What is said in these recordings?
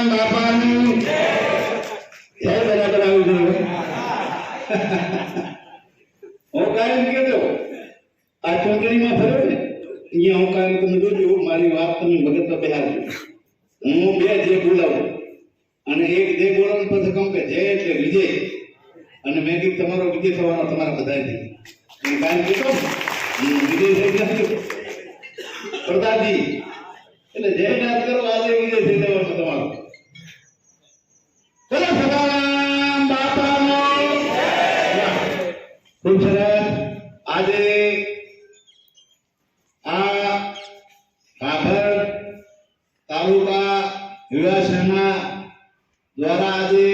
સદારામ બાપાની જય બરાબર આવી જોઈએ હું કાયમ કહેતો આ ચૂંટણીમાં ફર્યો ને અહીંયા હું કાયમ તમે જોજો મારી વાત તમે વગર તો બેહાડજો હું બે જે બોલાવું અને એક જે બોલાવું પછી કહું કે જય એટલે વિજય અને મેં કીધું તમારો વિજય થવાનો તમારા કાયમ કહેતો હું વિજય થઈ જશે યુવા દ્વારા આજે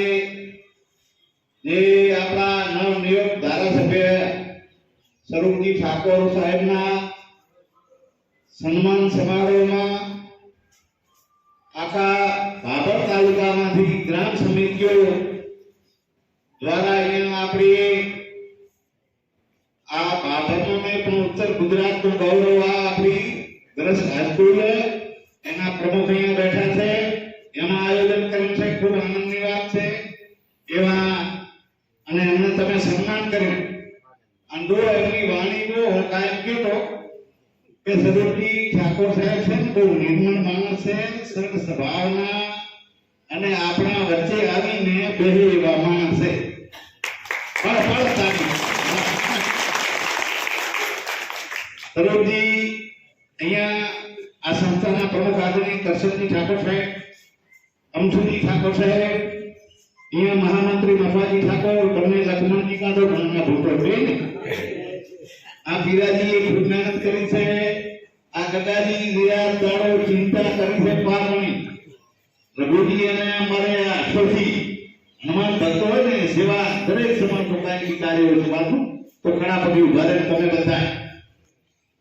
જે આપણા નવનિયુક્ત ધારાસભ્ય સ્વરૂપજી ઠાકોર સાહેબના સન્માન સમારોહમાં આખા ભાભર તાલુકામાંથી ગ્રામ સમિતિઓ દ્વારા અહીંયા આપણી આ ભાભરમાં મેં પણ ઉત્તર ગુજરાતનું ગૌરવ આ આપણી ગરજ હાઈસ્કૂલ એના પ્રમુખ અહીંયા બેઠા છે એમાં આયોજન કર્યું છે ખૂબ આનંદની વાત છે એવા અને એમને તમે સન્માન કર્યું અને જો એમની વાણી જો હું તો કે સદુરજી ઠાકોર સાહેબ છે ને, બહુ નિર્મળ માણસ છે સરળ સ્વભાવના અને આપણા વચ્ચે આવીને બેહે એવા માણસ છે પણ પણ તાળી. સદુરજી અહીંયા આ સંસ્થાના પ્રમુખ આદરણીય કરશનજી ઠાકોર સાહેબ અમથુજી ઠાકોર સાહેબ અહીંયા મહામંત્રી મફાજી ઠાકોર બંને લક્ષ્મણજી કાં તો ભણના ભૂતો બે ને આ પીરાજીએ ખૂબ મહેનત કરી છે, આ ગદાજી વિરાટ દાડો ચિંતા કરી છે પારણી. પ્રભુજી અને અમારે આ અશોકજી હનુમાન ભક્તો હોય ને, સેવા દરેક સમાન પોતાની કાર્યો છે બાજુ તો ઘણા બધી ઊભા રહે, તમે બધા.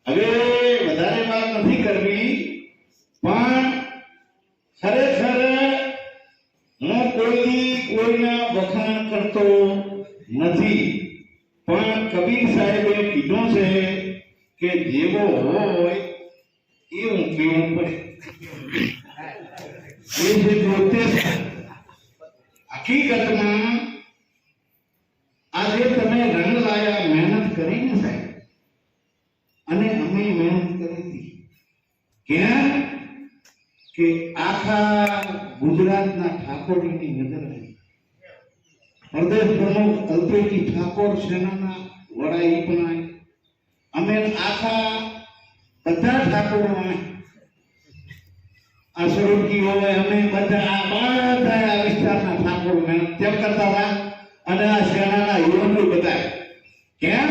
હવે વધારે વાત નથી કરવી, પણ ખરેખર હું કોઈ કોઈના વખાણ કરતો નથી. પણ કબીર સાહેબે કીધું છે કે જેવો હોય એવું કેવું પડે. એ છે. પોતે હકીકતમાં આજે તમે રંગ લાયા મહેનત કરીને સાહેબ. અને અમે મહેનત કરી હતી. કેમ? કે આખા ગુજરાતના ઠાકોરની નજર આવી પ્રદેશ પ્રમુખ અલ્પેજી ઠાકોર સેનાના વડાઈ પણ અમે આખા બધા ઠાકોરો આ સ્વરૂપજી હોય અમે બધા, આ બધા આ વિસ્તારના ઠાકોર મહેનત કેમ કરતા હતા. અને આ સેનાના યુવાનો બધા. કેમ?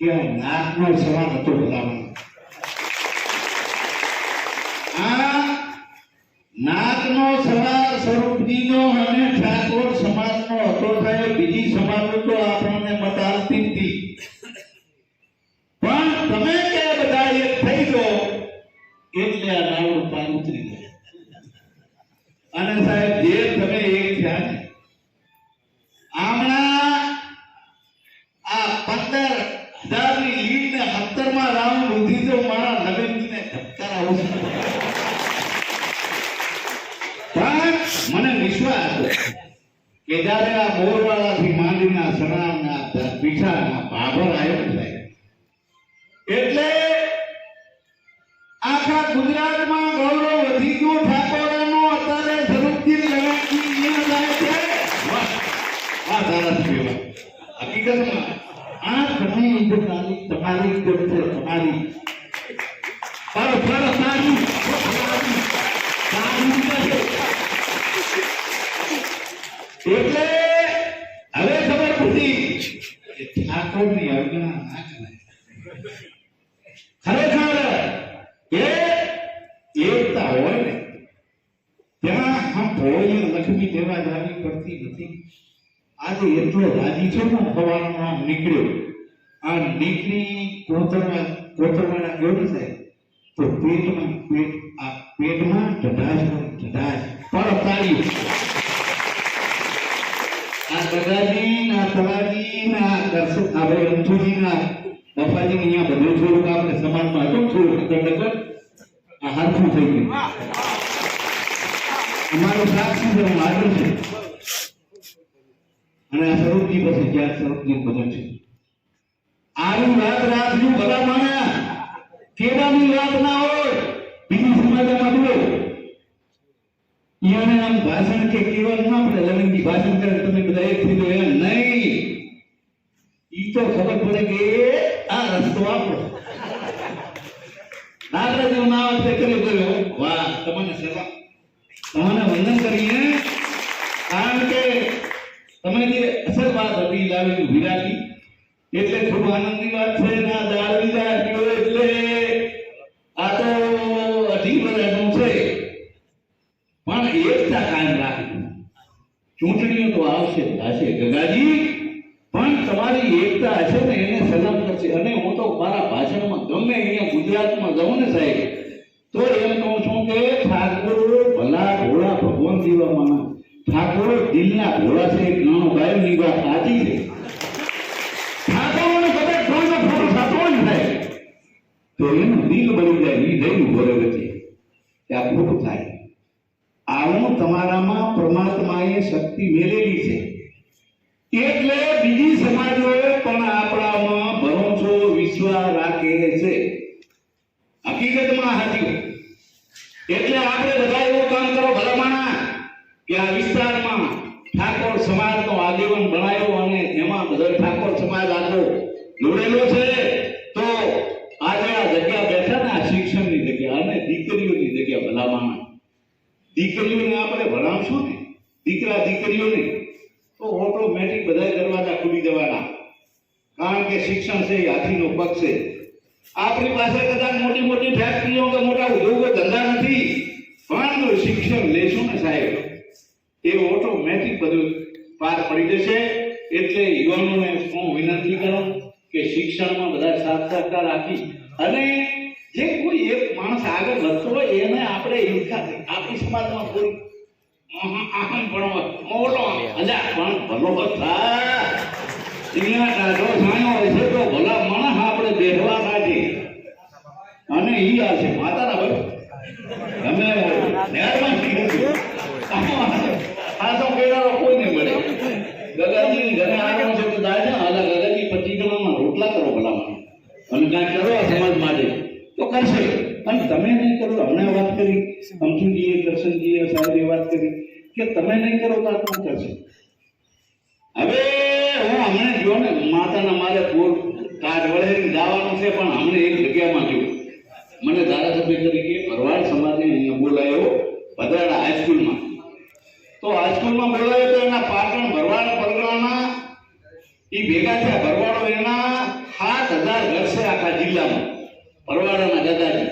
કે નાકનો સવાલ હતો બધામાં આ નાગનો સવાર સ્વરૂપજીનો અને ઠાકોર સમાજનો હતો સાહેબ, બીજી સમાજનો તો આપણને બતાવતી હતી. પણ તમે કે બધા એક થઈ ગયો, એટલે આ નાવડું પાર ઉતરી ગયા. અને સાહેબ, જે તમે એક થયા ને હમણાં આ પંદર હજારની લીડ ને સત્તરમાં રાઉન્ડ ઉધી તો મારા નવીનજીને ધબકારા ઓછા પણ મને વિશ્વાસ કે જ્યારે આ માંડીના સણાના પીઠાના ભાભર આવ્યો છે એટલે આખા ગુજરાતમાં ગૌરવ વધી ગયું, ઠાકોરાનો અત્યારે સ્વરૂપજી લડાકી એ જાય છે. આ સરસ કહેવાય હકીકતમાં આ ઘણી ઇજ્જત તમારી ઇજ્જત તમારી. પર પર તારી તારી છે એટલે હવે ખબર પડી. કે ઠાકોરની અવગણના ના કરાય. ખરેખર એ એકતા હોય ને, ત્યાં આમ ભોળીને લક્ષ્મી લેવા જવાની પડતી નથી. આજે એટલો રાજી છે ને હવાનો આમ નીકળ્યો. આ નીકળી કોતરવા કોતરવાના કેવું થાય? તો પેટમાં પેટ આ પેટમાં ઢઢાશ હોય ઢઢાશ પર તાળી. આ ગગાજી ના તલાજી ના દર્શક આ ભાઈ અંશુજી ના બપાજી અહીંયા બધું થોડુંક આપણે સમાજમાં હતું થોડુંક ડગડ આ હાથું થઈ ગયું. અમારું સાક્ષી છે? હાજર છું. અને આ સ્વરૂપજી પછી ક્યાં સ્વરૂપજી બધું છે. આનું રાત રાત બધા માના કેવાની વાત ના હોય. બીજી સમાજમાં જુઓ. ઈયાને આમ ભાષણ કે કેવલ ના પડે લવિંગી ભાષણ કરે, તમે બધા એક થઈ એમ નહીં. ઈ તો ખબર પડે કે આ રસ્તો આપણો. દાદરા જેવું ના તે કર્યો કર્યો. વાહ, તમને સેવા. તમને વંદન કરીએ કારણ કે તમે જે અસર વાત હતી લાવી વિરાટી એટલે ખૂબ આનંદની વાત છે ના દાળવી દાળ્યો એટલે આ તો અઢી વર્ષનું છે પણ એકતા કાયમ રાખવી ચૂંટણીઓ તો આવશે ગંગાજી, પણ તમારી એકતા છે ને એને સલામ કરશે. અને હું તો મારા ભાષણમાં ગમે અહીંયા ગુજરાતમાં જાઉં ને સાહેબ, તો એમ કહું છું કે ઠાકોર ભલા ભોળા ભગવાન જીવામાં ઠાકોર દિલના ભોળા છે ગાણો ગાયની વાત સાચી છે. થાય તો એનું દિલ બની જાય ઊભો રહે વચ્ચે. ત્યાં ખોટું થાય. આવું તમારામાં પરમાત્માએ શક્તિ મેળેલી છે એટલે બીજી સમાજોએ પણ આપણામાં ભરોસો, વિશ્વાસ રાખે છે. હકીકતમાં હાજી એટલે આપણે બધા એવું કામ કરો ભલામણા કે આ વિસ્તારમાં ઠાકોર સમાજનો આગેવાન બનાવ્યો અને એમાં બધો ઠાકોર સમાજ આટલો જોડેલો છે, તો આજે આ જગ્યા બેઠા ને આ શિક્ષણની જગ્યા અને દીકરીઓની જગ્યા ભલામણા. દીકરીઓને આપણે ભણાવશું ને? દીકરા દીકરીઓને તો ઓટોમેટિક બધા દરવાજા ખુલી જવાના. કારણ કે શિક્ષણ છે, એ હાથીનો પગ છે. આપણી પાસે કદાચ મોટી મોટી ફેક્ટરીઓ કે મોટા ઉદ્યોગો ધંધા નથી. પણ શિક્ષણ લેશું ને સાહેબ. એ ઓટોમેટિક બધું પાર પડી જશે. એટલે યુવાનોને હું વિનંતી કરું કે શિક્ષણમાં બધા સાથ સહકાર આપી અને જે કોઈ એક માણસ આગળ વધતો હોય, એને આપણે ઈચ્છા આપણી સમાજમાં કોઈ આહમ પણ બધા. અહીંયા હોય તો ભલા માણસ આપણે બેહવા કાઢી. અને ઈ આ છે માતા ના ભાઈ તમે નથી આ તો કેળાનો કોઈ નહીં મળે ગગાજી ઘરે આવ્યો છે તો દાદા ને હાલા ગગાજી પચીસ જણામાં રોટલા કરો ભલા મને અને કાંઈ કરો આ સમાજ માટે તો કરશે અને તમે નહીં કરો હમણાં વાત કરી અમથુજીએ કરશનજીએ સાહેબે વાત કરી કે તમે નહીં કરો તો આ કોણ કરશે હવે હું હમણાં જો ને માતાના મારે પૂર કાઢ વળે જવાનું છે પણ હમણાં જગ્યામાં જો મને ધારાસભ્ય તરીકે ભરવાડ સમાજને અહીંયા બોલાયો, ભદ્રાડા હાઈસ્કૂલમાં તો હાઈસ્કૂલમાં બોલાયો તો એના પાટણ ભરવાડ પરગણાના એ ભેગા થયા. ભરવાડો એના સાત હજાર ઘર છે આખા જિલ્લામાં, ભરવાડાના દાદાજી.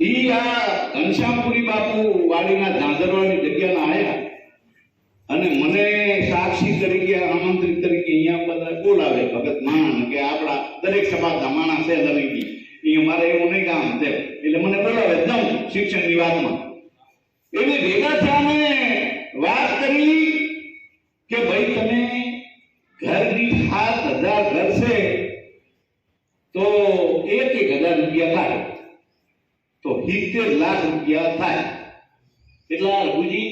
એ આ ઘનશ્યામપુરી બાપુ વાડીના ધાંધરવાની જગ્યાના આયા. અને મને સાક્ષી તરીકે, આમંત્રિત તરીકે અહીંયા બોલાવે ભગત માણ કે આપણા દરેક સમાજના માણસ છે દરેકી એ મારે એવું નહીં કામ છે. એટલે મને બોલાવે શિક્ષણ શિક્ષણની વાતમાં. એટલે ભેગા થયા વાત કરી કે, ભાઈ, તમે ઘરની સાત હજાર ઘર છે, તો એક એક હજાર રૂપિયા થાય તો સિત્તેર લાખ રૂપિયા થાય. એટલા રઘુજી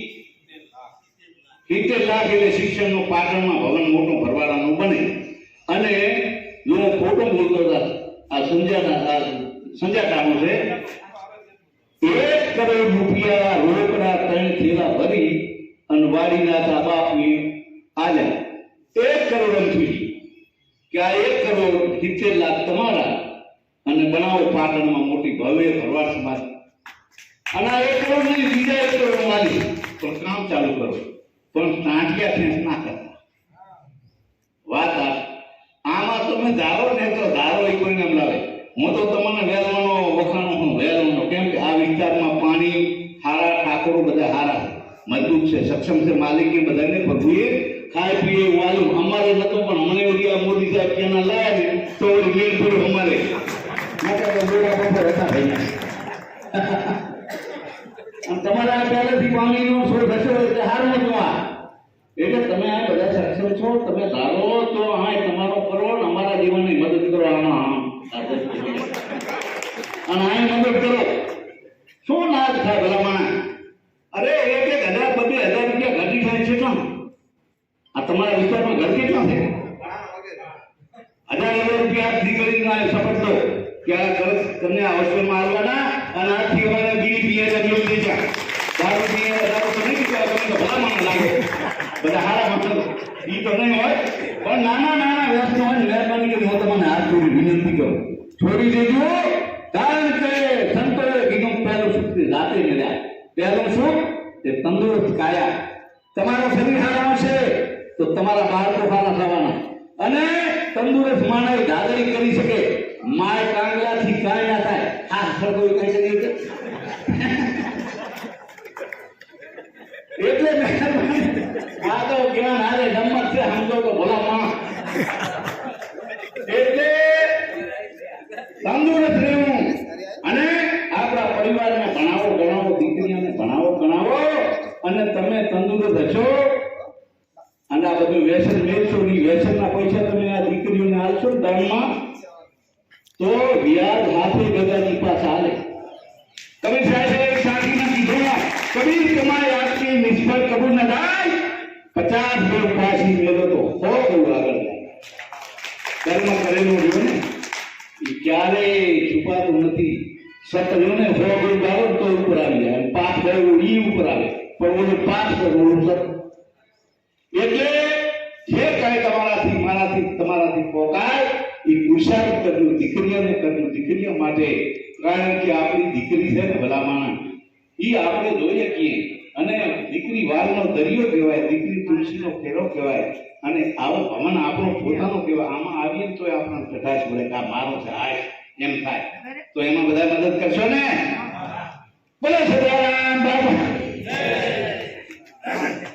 સિત્તેર લાખ એટલે શિક્ષણનું પાટણમાં ભવન મોટું ભરવાડાનું બને. અને જો ખોટું બોલતો હતા. આ સંજ્યા સંજ્યા સંજાટાનું છે. એક કરોડ રૂપિયા રોકડા ત્રણ થેલા ભરી અને વાડીના બાપને આલ્યા. એક કરોડ એમ કે આ એક કરોડ સિત્તેર લાખ તમારા અને બનાવો પાટણમાં મોટી ભવ્ય ભરવાડ સમાજ. અને આ એક કરોડ નહીં, બીજા એક કરોડ માલી પણ કામ ચાલુ કરો. પણ ટાંટિયા ફેંસ ના કરતા. વાત આ આમાં તમે ધારો ને તો ધારો એ કોઈને એમ લાવે હું તો તમને વેલવાનો વખાણો હું વેલવાનો કેમ કે આ વિસ્તારમાં પાણી, હારા ઠાકોરો બધા હારા મજબૂત છે, સક્ષમ છે, માલિકી બધાને પ્રભુએ ખાય પીએ વાલું અમારે નતો પણ મને ઓલી આ મોદી સાહેબ ક્યાંના લાયા ને, તો ઓલી પડ્યો અમારે. તમારા પહેલેથી પાણીનો થોડો થશે એટલે હારું હતું આ એટલે તમે આ બધા સક્ષમ છો, તમે ધારો તો હા તમારો કરો અમારા જીવનની મદદ કરો આમાં. શું લાભ થાય ભલામણ અરે, એક હજાર બબે હજાર રૂપિયા ઘટી થાય છે કેમ? આ તમારા હજાર હજાર રૂપિયા દીકરીને આ શપથ લો. કે આ તમને આ હોસ્ટેલમાં આવવાના અને આથી અમારે બીડી લાગે. બધા હારા મતલબ ઈ તો નહીં હોય. પણ નાના નાના વ્યસનો હોય મહેરબાની કરી હું તમને હાથ જોડી વિનંતી કરું. છોડી દેજો. કારણ કે સંતોએ કીધું પહેલું સુખ રાતે મળ્યા. પહેલું સુખ તે તંદુરસ્ત કાયા. તમારો શરીર સારા હશે તો તમારા બાળકો સારા થવાના. અને તંદુરસ્ત માણસ દાદરી કરી શકે. માય કાંગલાથી કાંઈ ના થાય. આ સરખો કહી શકે છે એટલે મહેરબાની આ તો જ્ઞાન હારે નંબર છે સમજો તો ભલા માણસ એટલે તંદુરસ્ત રહેવું અને આપણા પરિવારને ભણાવો ગણાવો દીકરીઓને ભણાવો ગણાવો અને તમે તંદુરસ્ત હશો અને આ બધું વ્યસન મેળશો ની વ્યસનના પૈસા તમે આ દીકરીઓને આલશો ને દાનમાં તો વ્યાજ હાથે ગગાની પાસે હાલે કબીર સાહેબે એક સાધીને કીધું કબીર તમારે આજથી નિષ્ફળ કબૂલ ન થાય પચાસ વર્ષ પાછી મેળો તો સો બહુ આગળ જાય કર્મ કરેલું રહ્યું ને એ ક્યારેય છુપાતું નથી સત્ય ને સો ગણું ગાળો ને તો ઉપર આવી જાય અને પાપ કરેલું ઈ ઉપર પણ ઓલું પાપ કરવું ઓલું એટલે જે કાંઈ તમારાથી મારાથી તમારાથી પોકાય એ પુરુષાર્થ કરજો દીકરીઓને કરજો દીકરીઓ માટે કારણ કે આપણી દીકરી છે ને ભલામણ. એ આપણે જોઈએ છીએ અને દીકરી વાલનો દરિયો કહેવાય દીકરી તુલસીનો ફેરો કહેવાય. અને આવો ભવન આપણો પોતાનો કહેવાય. આમાં આવીએ તો આપણને કટાશ મળે કે આ મારો છે હાય એમ થાય. તો એમાં બધા મદદ કરશો ને? બોલો સદારામ બાબા Amen.